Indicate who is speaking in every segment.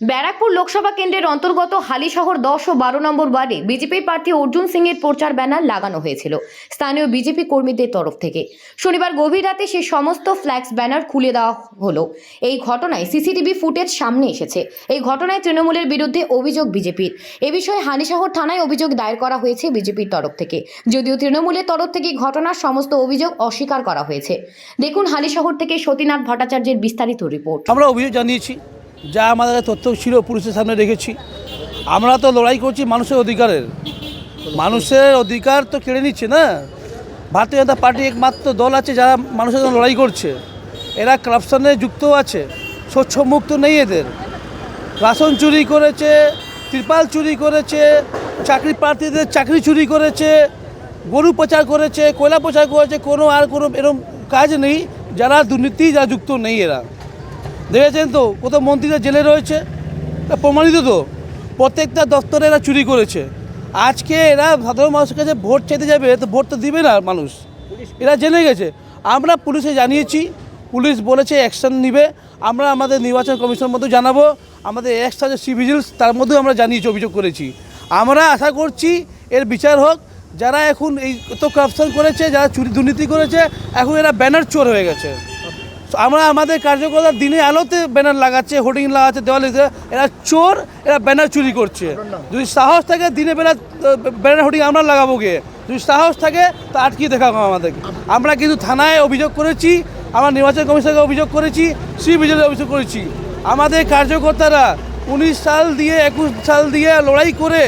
Speaker 1: ব্যারাকপুর লোকসভা কেন্দ্রের অন্তর্গত হালিশহর দশ ও বারো নম্বর ওয়ার্ডে বিজেপি প্রার্থী অর্জুন সিং এর প্রচার ব্যানার লাগানো হয়েছিল, স্থানীয় বিজেপি কর্মীদের তরফ থেকে। শনিবার গভীর রাতে সেই সমস্ত ফ্ল্যাক্স ব্যানার খুলে দেওয়া হলো। এই ঘটনায় সিসিটিভি ফুটেজ সামনে এসেছে। এই ঘটনায় তৃণমূলের বিরুদ্ধে অভিযোগ বিজেপির। এ বিষয়ে হালিশহর থানায় অভিযোগ দায়ের করা হয়েছে বিজেপির তরফ থেকে। যদিও তৃণমূলের তরফ থেকে ঘটনার সমস্ত অভিযোগ অস্বীকার করা হয়েছে। দেখুন হালিশহর থেকে সতীনাথ ভট্টাচার্যের বিস্তারিত রিপোর্ট।
Speaker 2: আমরা অভিযোগ জানিয়েছি যা আমাদের তথ্য ছিল পুলিশের সামনে রেখেছি। আমরা তো লড়াই করছি মানুষের অধিকারের। মানুষের অধিকার তো কেড়ে নিচ্ছে না। ভারতীয় জনতা পার্টি একমাত্র দল আছে যারা মানুষের জন্য লড়াই করছে। এরা করাপশনে যুক্ত আছে। স্বচ্ছ মুক্ত নেই এদের। রাশন চুরি করেছে, ত্রিপাল চুরি করেছে, চাকরি প্রার্থীদের চাকরি চুরি করেছে, গরু প্রচার করেছে, কয়লা প্রচার করেছে, কোনো আর কোনো এরকম কাজ নেই। যারা দুর্নীতি, যারা যুক্ত নেই এরা। দেখেছেন তো কত মন্ত্রীরা জেলে রয়েছে? প্রমাণিত তো, প্রত্যেকটা দপ্তরে এরা চুরি করেছে। আজকে এরা সাধারণ মানুষের কাছে ভোট চাইতে যাবে তো ভোট তো দিবে না মানুষ। এরা জেনে গেছে। আমরা পুলিশে জানিয়েছি, পুলিশ বলেছে অ্যাকশন নিবে। আমরা আমাদের নির্বাচন কমিশনের মধ্যে জানাব। আমাদের এক্সট্রা যে সি ভিজিলস, তার মধ্যেও আমরা জানিয়েছি, অভিযোগ করেছি। আমরা আশা করছি এর বিচার হোক। যারা এখন এই তো কারাপশন করেছে, যারা চুরি দুর্নীতি করেছে, এখন এরা ব্যানার চোর হয়ে গেছে। আমরা আমাদের কার্যকর্তার দিনে আলোতে ব্যানার লাগাচ্ছে হোর্ডিং লাগাচ্ছে, দেওয়ালে এরা চোর, এরা ব্যানার চুরি করছে। যদি সাহস থাকে, দিনে বেলা ব্যানার হোর্ডিং আমরা লাগাবো গিয়ে। যদি সাহস থাকে, তা আটকিয়ে দেখাবো আমাদেরকে। আমরা কিন্তু থানায় অভিযোগ করেছি, আমরা নির্বাচন কমিশনকে অভিযোগ করেছি সি বিজেপি অভিযোগ করেছি। আমাদের কার্যকর্তারা উনিশ সাল দিয়ে, একুশ সাল দিয়ে লড়াই করে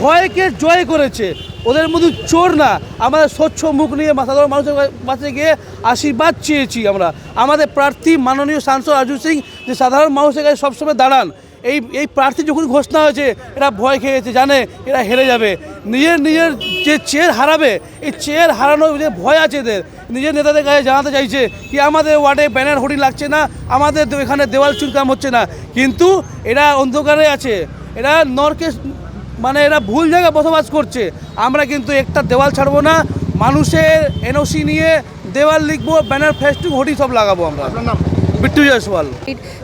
Speaker 2: ভয়কে জয় করেছে। ওদের মধ্যে চোর না। আমাদের স্বচ্ছ মুখ নিয়ে মাথা সাধারণ মানুষের কাছে গিয়ে আশীর্বাদ চেয়েছি আমরা। আমাদের প্রার্থী মাননীয় সাংসদ রাজু সিং যে সাধারণ মানুষের কাছে সবসময় দাঁড়ান, এই এই প্রার্থী যখন ঘোষণা হয়েছে, এরা ভয় খেয়েছে, জানে এরা হেরে যাবে। নিজের নিজের যে চেয়ার হারাবে, এই চেয়ার হারানোর যে ভয় আছে এদের, নিজের নেতাদের কাছে জানাতে চাইছে কি আমাদের ওয়ার্ডে ব্যানার হোর্ডিং লাগছে না? আমাদের এখানে দেওয়াল চুনকাম হচ্ছে না। কিন্তু এরা অন্ধকারে আছে। এরা নরকে মানে এরা ভুল জায়গায় বসবাস করছে। আমরা কিন্তু একটা দেওয়াল ছাড়বো না মানুষের এনওসি নিয়ে দেওয়াল লিখব ব্যানার ফেস্টুক হোডি সব লাগাবো আমরা। বিট্টু জয়সওয়াল।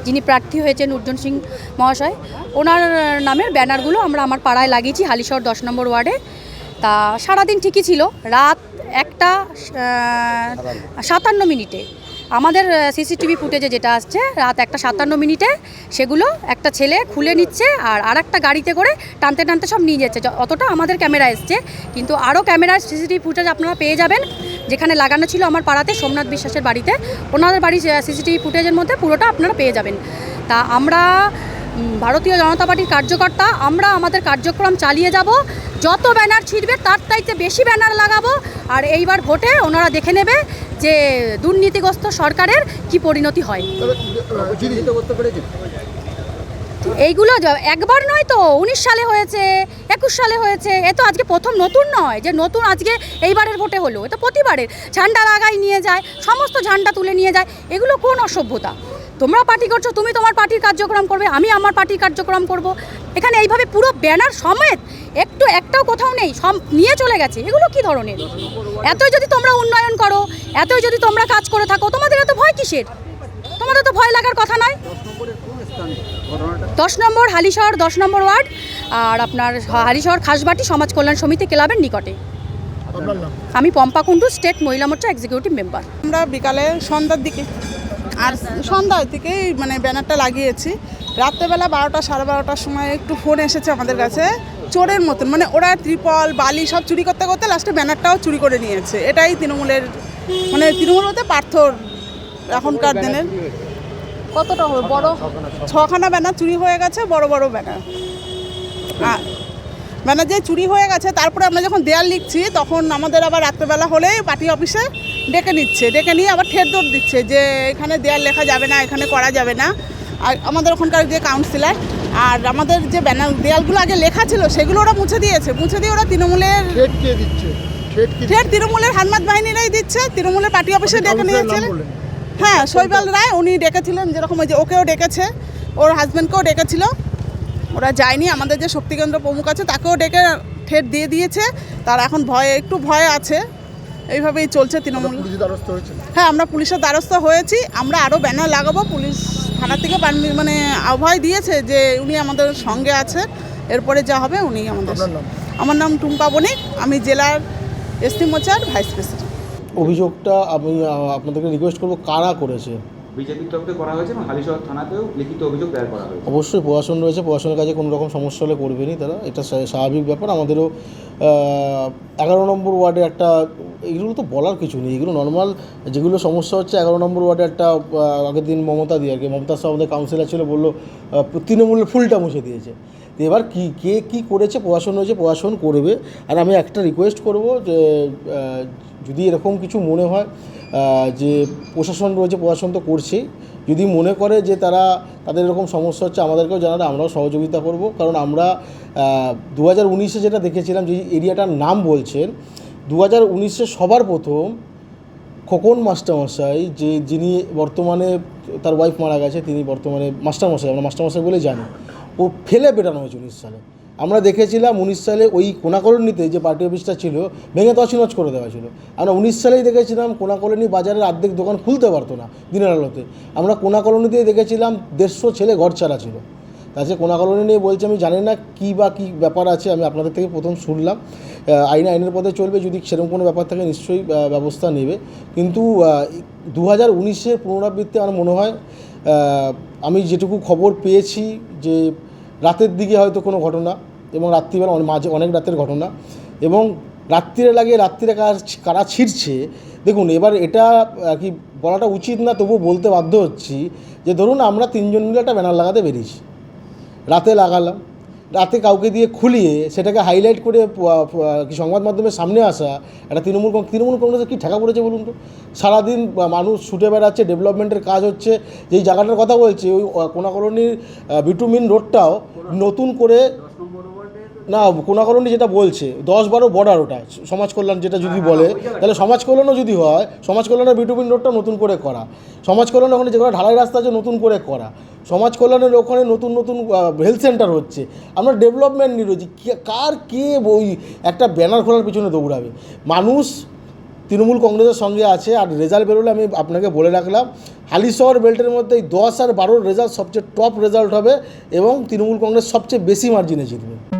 Speaker 3: যিনি প্রার্থী হয়েছেন অর্জুন সিং মহাশয় ওনার নামের ব্যানারগুলো আমরা আমার পাড়ায় লাগিয়েছি হালিশহর দশ নম্বর ওয়ার্ডে। তা সারাদিন ঠিকই ছিল রাত একটা সাতান্ন মিনিটে। আমাদের সিসিটিভি ফুটেজে যেটা আসছে, রাত একটা সাতান্ন মিনিটে সেগুলো একটা ছেলে খুলে নিচ্ছে আর আর একটা গাড়িতে করে টানতে টানতে সব নিয়ে যাচ্ছে। অতটা আমাদের ক্যামেরা এসছে, কিন্তু আরও ক্যামেরা, সিসিটিভি ফুটেজ আপনারা পেয়ে যাবেন। যেখানে লাগানো ছিল আমার পাড়াতে সোমনাথ বিশ্বাসের বাড়িতে, ওনাদের বাড়ির সিসিটিভি ফুটেজের মধ্যে পুরোটা আপনারা পেয়ে যাবেন। তা আমরা ভারতীয় জনতা পার্টির কার্যকর্তা আমরা আমাদের কার্যক্রম চালিয়ে যাব। যত ব্যানার ছিঁড়বে তার চাইতে বেশি ব্যানার লাগাবো। আর এইবার ভোটে ওনারা দেখে নেবে যে দুর্নীতিগ্রস্ত সরকারের কি পরিণতি হয়। এইগুলো একবার নয় তো উনিশ সালে হয়েছে একুশ সালে হয়েছে এ তো আজকে প্রথম নতুন নয় যে নতুন আজকে এইবারের ভোটে হলো। এ তো প্রতিবারের ঝান্ডা লাগাই নিয়ে যায় সমস্ত ঝান্ডা তুলে নিয়ে যায়। এগুলো কোন অসভ্যতা? তোমরা পার্টি করছ তুমি তোমার পার্টির কার্যক্রম করবে আমি আমার পার্টির কার্যক্রম করব। এখানে এইভাবে পুরো ব্যানার সমেত একটু একটাও কোথাও নেই সব নিয়ে চলে গেছে। এগুলো কি ধরনের? এতই যদি তোমরা উন্নয়ন করো এতই যদি তোমরা কাজ করে থাকো তোমাদের এত ভয় কিসের? তোমাদের তো ভয় লাগার কথা নয়। দশ নম্বর হালিশহর দশ নম্বর ওয়ার্ড আর আপনার হালিশহর খাসবাটি সমাজ কল্যাণ সমিতি ক্লাবের নিকটে। আমি পম্পা কুণ্ডু স্টেট মহিলা মোর্চা এক্সিকিউটিভ মেম্বার।
Speaker 4: আমরা বিকালে সন্ধ্যার দিকে আর সন্ধ্যার দিকেই মানে ব্যানারটা লাগিয়েছি। রাত্রেবেলা বারোটা সাড়ে বারোটার সময় একটু ফোন এসেছে আমাদের কাছে। চোরের মতন মানে ওরা ত্রিপল বালি সব চুরি করতে করতে লাস্টে ব্যানারটাও চুরি করে নিয়েছে। এটাই তৃণমূলের মানে তৃণমূল হতে পার্থর এখনকার দিনের। কতটা হবে বড়? ছখানা ব্যানার। চুরি হয়ে গেছে বড় বড় ব্যানার। ব্যানার যে চুরি হয়ে গেছে তারপরে আমরা যখন দেয়াল লিখছি তখন আমাদের আবার রাত্রেবেলা হলেই পার্টি অফিসে ডেকে নিচ্ছে। ডেকে নিয়ে আবার ঠের দৌড় দিচ্ছে যে এখানে দেয়াল লেখা যাবে না এখানে করা যাবে না। আর আমাদের ওখানকার যে কাউন্সিলার আর আমাদের যে ব্যানার দেয়ালগুলো আগে লেখা ছিল সেগুলো ওরা মুছে দিয়েছে। মুছে দিয়ে ওরা তৃণমূলের ঠের তৃণমূলের হানমাদ বাহিনীরাই দিচ্ছে। তৃণমূলের পার্টি অফিসে ডেকে নিয়েছিলেন। হ্যাঁ শৈবাল রায় উনি ডেকেছিলেন যেরকম ওই যে ওকেও ডেকেছে ওর হাজব্যান্ডকেও ডেকেছিল। ওরা যায়নি আমাদের যে শক্তিকেন্দ্র প্রমুখ আছে তাকেও ডেকে ঠেট দিয়ে দিয়েছে। তার এখন ভয়ে একটু ভয় আছে। এইভাবেই চলছে তৃণমূল। হ্যাঁ আমরা পুলিশের দ্বারস্থ হয়েছি। আমরা আরও ব্যানার লাগাবো। পুলিশ থানা থেকে মানে আহ্বায় দিয়েছে যে উনি আমাদের সঙ্গে আছেন এরপরে যা হবে উনি আমাদের আমার নাম টুম্পা বণিক। আমি জেলার এসটি মোচার ভাইস প্রেসিডেন্ট।
Speaker 5: অভিযোগটা আমি আপনাদেরকে রিকোয়েস্ট করব কারা করেছে?
Speaker 6: বিজেপির তরফে করা হয়েছে এবং হালিশহর থানাতেও লিখিত অভিযোগ দায়ের করা হয়েছে।
Speaker 5: অবশ্যই প্রশাসন রয়েছে। প্রশাসনের কাজে কোনো রকম সমস্যা হলে করবেনি তারা। এটা স্বাভাবিক ব্যাপার। আমাদেরও এগারো নম্বর ওয়ার্ডে একটা, এগুলো তো বলার কিছু নেই। এগুলো নর্মাল যেগুলো সমস্যা হচ্ছে, এগারো নম্বর ওয়ার্ডে একটা আগের দিন মমতা দিয়ে আর কি, মমতা সাহ আমাদের কাউন্সিলর ছিল, বলল তৃণমূলের ফুলটা মুছে দিয়েছে। তো এবার কী, কে কী করেছে, প্রশাসন হয়েছে, প্রশাসন করবে। আর আমি একটা রিকোয়েস্ট করব যে যদি এরকম কিছু মনে হয় যে প্রশাসন রয়েছে, প্রশাসন তো করছেই। যদি মনে করে যে তারা, তাদের এরকম সমস্যা হচ্ছে, আমাদেরকেও জানালে আমরাও সহযোগিতা করব। কারণ আমরা দু হাজার যেটা দেখেছিলাম, যে এরিয়াটার নাম বলছেন দু হাজার সবার প্রথম খোকন মাস্টারমশাই, যে যিনি বর্তমানে, তার ওয়াইফ মারা গেছে, তিনি বর্তমানে মাস্টারমশাই, আমরা মাস্টারমশাই বলে জানি। ও ফেলে পেটানো হয়েছে উনিশ সালে। আমরা দেখেছিলাম উনিশ সালে ওই কোনাকলনিতে যে পার্টি অফিসটা ছিল, ভেঙে তছনছ করে দেওয়া ছিল। আমরা উনিশ সালেই দেখেছিলাম কোনাকলনি বাজারের অর্ধেক দোকান খুলতে পারতো না দিনের আলোতে। আমরা কোনাকলনিতেই দেখেছিলাম দেড়শো ছেলে ঘর ছাড়া ছিল। তাছাড়া কোনাকলনি নিয়ে বলছে, আমি জানি না কী বা কী ব্যাপার আছে, আমি আপনাদের থেকে প্রথম শুনলাম। আইন, আইনের পথে চলবে, যদি সেরকম কোনো ব্যাপার থাকে নিশ্চয়ই ব্যবস্থা নেবে। কিন্তু দু হাজার উনিশের পুনরাবৃত্তি আমার মনে হয় আমি যেটুকু খবর পেয়েছি যে রাতের দিকে হয়তো কোনো ঘটনা এবং রাত্রিবেলা মাঝে অনেক রাতের ঘটনা এবং রাত্রিরে লাগে রাত্রিরে কার কারা ছিঁড়ছে, দেখুন এবার এটা আর কি বলাটা উচিত না তবু বলতে বাধ্য হচ্ছি যে ধরুন আমরা তিনজন মিলে একটা ব্যানার লাগাতে বেরিয়েছি। রাতে লাগালাম। রাতে কাউকে দিয়ে খুলিয়ে সেটাকে হাইলাইট করে সংবাদ মাধ্যমের সামনে আসা, একটা তৃণমূল কংগ্রেস তৃণমূল কংগ্রেসের কী ঠেকা পড়েছে বলুন তো? সারাদিন মানুষ ছুটে বেড়াচ্ছে ডেভেলপমেন্টের কাজ হচ্ছে, যেই জায়গাটার কথা বলছি, ওই কোনাকলনির বিটুমিন রোডটাও নতুন করে না কোনাকলনি যেটা বলছে দশ বারো বর্ডার ওটা সমাজ কল্যাণ যেটা যদি বলে তাহলে সমাজ কল্যাণও যদি হয় সমাজ কল্যাণের বিটুমিন রোডটা নতুন করে করা। সমাজ কল্যাণের ওখানে যে যেগুলো ঢালাই রাস্তা আছে নতুন করে করা। সমাজ কল্যাণের ওখানে নতুন নতুন হেলথ সেন্টার হচ্ছে। আমরা ডেভেলপমেন্ট নিয়ে রয়েছি। কে- কার কে ওই একটা ব্যানার খোলার পিছনে দৌড়াবে? মানুষ তৃণমূল কংগ্রেসের সঙ্গে আছে আর রেজাল্ট বেরোলে আমি আপনাকে বলে রাখলাম হালিশহর বেল্টের মধ্যে এই দশ আর বারোর রেজাল্ট সবচেয়ে টপ রেজাল্ট হবে এবং তৃণমূল কংগ্রেস সবচেয়ে বেশি মার্জিনে জিতবে।